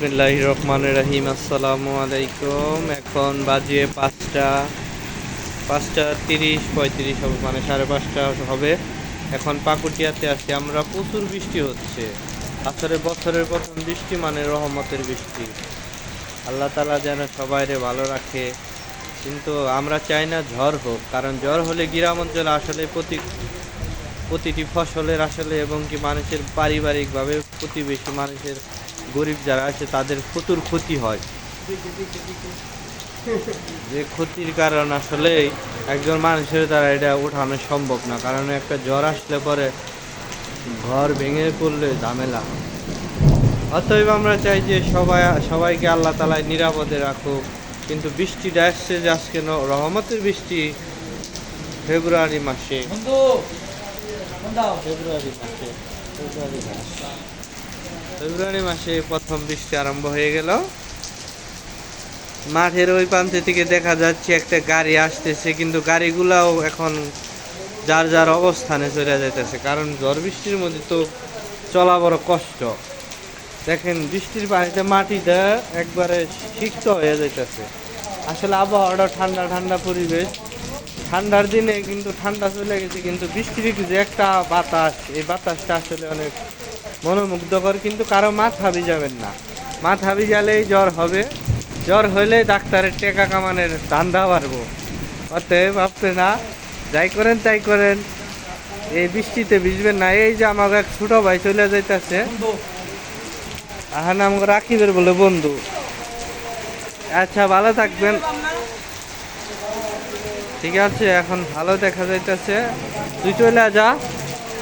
বিসমিল্লাহ রহমান রহিম আসসালামু আলাইকুম। এখন বাজে পাঁচটা পাঁচটা তিরিশ, পঁয়ত্রিশ হবে মানে সাড়ে পাঁচটা হবে। এখন পাকুটিয়াতে আছি, আমরা প্রচুর বৃষ্টি হচ্ছে। আসলে বছরের প্রথম বৃষ্টি মানে রহমতের বৃষ্টি। আল্লাহ তালা যেন সবাইরে ভালো রাখে। কিন্তু আমরা চাই না ঝড় হোক, কারণ ঝড় হলে গ্রাম অঞ্চলে আসলে প্রতি, প্রতিটি ফসলের আসলে এবং কি মানুষের পারিবারিকভাবে প্রতিবেশী মানুষের গরিব যারা আছে, তাদের প্রচুর ক্ষতি হয়। যে ক্ষতির কারণ আসলে একজন মানুষের দ্বারা এটা ওঠানো সম্ভব না। কারণ একটা জ্বর আসলে পরে ঘর ভেঙে পড়লে ঝামেলা অতএব আমরা চাই যে সবাই, সবাইকে আল্লাহ তালায় নিরাপদে রাখুক। কিন্তু বৃষ্টিটা আসছে যে আজকে রহমতের বৃষ্টি ফেব্রুয়ারি মাসে। ফেব্রুয়ারি মাসে, ফেব্রুয়ারি মাস। ফেব্রুয়ারি মাসে প্রথম বৃষ্টি আরম্ভ হয়ে গেল। মাঠের ওই প্রান্তে থেকে দেখা যাচ্ছে একটা গাড়ি আসতেছে, কিন্তু গাড়িগুলাও এখন যার যার অবস্থানে চলে যাইতেছে। কারণ ঝড় বৃষ্টির মধ্যে তো চলা বড় কষ্ট। দেখেন, বৃষ্টির পানিতে মাটিটা একবারে সিক্ত হয়ে যাইতেছে। আসলে আবহাওয়াটা ঠান্ডা ঠান্ডা পরিবেশ। ঠান্ডার দিনে কিন্তু ঠান্ডা চলে গেছে, কিন্তু বৃষ্টির যে একটা বাতাস, এই বাতাসটা আসলে অনেক মনোমুগ্ধকর, কিন্তু কারও মাথা ভিজাবেন না। মাথা ভিজালেই জ্বর হবে। জ্বর হলে ডাক্তারের টেকা কামানের ধান্দা পারব অতএব আপনি না যাই করেন, তাই করেন। এই বৃষ্টিতে ভিজবেন না। এই যে আমার এক ছোট ভাই চলে যাইতেছে। আহা নাম রাখিবের বলে, বন্ধু। আচ্ছা ভালো থাকবেন। ঠিক আছে, এখন ভালো দেখা যাইতেছে। তুই চলে যা।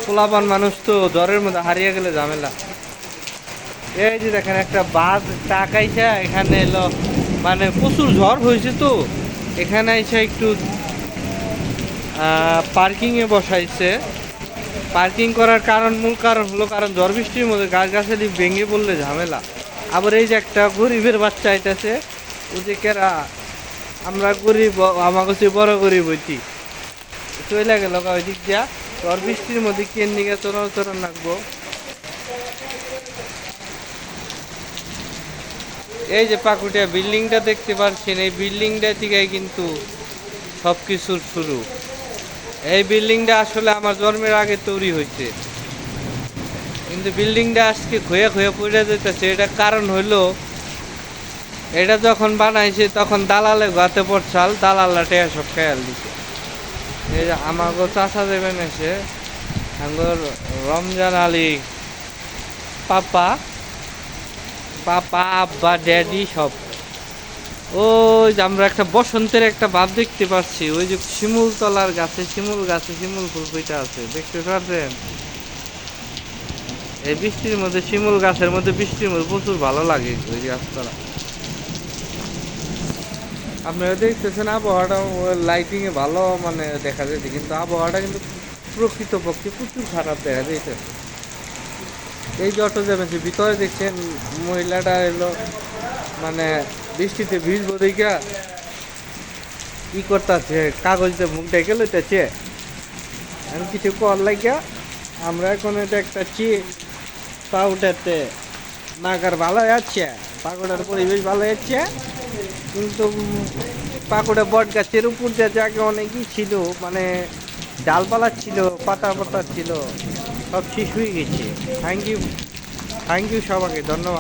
পোলাপান মানুষ তো, জ্বরের মধ্যে হারিয়ে গেলে ঝামেলা। এই যে দেখেন, একটা বাস টাকাইছে এখানে এলো। মানে প্রচুর ঝড় হয়েছে তো। এখানে এসে একটু পার্কিংয়ে বসাইছে। পার্কিং করার কারণ, মূল কারণ হলো, কারণ ঝড় বৃষ্টির মধ্যে গাছ গাছালি ভেঙে পড়লে ঝামেলা। আবার এই যে একটা গরিবের বাচ্চা আইতাছে, ও যে কেরা, আমরা গরিব আমার কাছে বড় গরিব হইতি। চলে গেল ওই দিক দিয়া। ঝড় বৃষ্টির মধ্যে কেন দিকে চরণ চরণ রাখব এই যে পাকুটিয়া বিল্ডিংটা দেখতে পাচ্ছেন এই বিল্ডিংটা থেকে কিন্তু সব কিছুর শুরু। এই বিল্ডিংটা আসলে আমার জন্মের আগে তৈরি হয়েছে। কিন্তু বিল্ডিংটা আজকে ক্ষয়ে ক্ষয়ে পড়ে যেতেছে এটা কারণ হইল এটা যখন বানাইছে তখন দালালে গাতে পড়ছাল দালাল্লা টেয়া সব খেয়াল দিছে। আমাগো চাষা দেবেন এসে আমার রমজান আলী পাপা পাপা, আব্বা, ড্যাডি সব। ওই যে আমরা একটা বসন্তের একটা ভাব দেখতে পাচ্ছি, ওই যে শিমুল তলার গাছে, শিমুল গাছে শিমুল ফুল কইটা আছে, দেখতে পাচ্ছেন এই বৃষ্টির মধ্যে, শিমুল গাছের মধ্যে বৃষ্টির মধ্যে প্রচুর ভালো লাগে ওই গাছতলা আপনারা দেখতেছেন আবহাওয়াটা লাইটিং এ ভালো মানে দেখা যাচ্ছে, কিন্তু আবহাওয়াটা কিন্তু প্রকৃতপক্ষে প্রচুর খারাপ দেখা যাইতেছে। এই যে অটো যাবেন ভিতরে দেখছেন, মহিলাটা এলো মানে বৃষ্টিতে ভিজবো দেখা কি করতেছে, কাগজে মুখ ডেকে লইতেছে আমি কিছু কর লাগিয়া আমরা এখন এটা একটা চি পাউডাতে নাগার ভালো যাচ্ছে পাকুড়ার পরিবেশ ভালো যাচ্ছে কিন্তু পাকুড়া বট গাছের উপর দিয়ে জায়গা অনেকই ছিল মানে ডালপালা ছিল, পাতা পাতা ছিল, সব শেষ হয়ে গেছে। থ্যাংক ইউ থ্যাংক ইউ সবাইকে, ধন্যবাদ।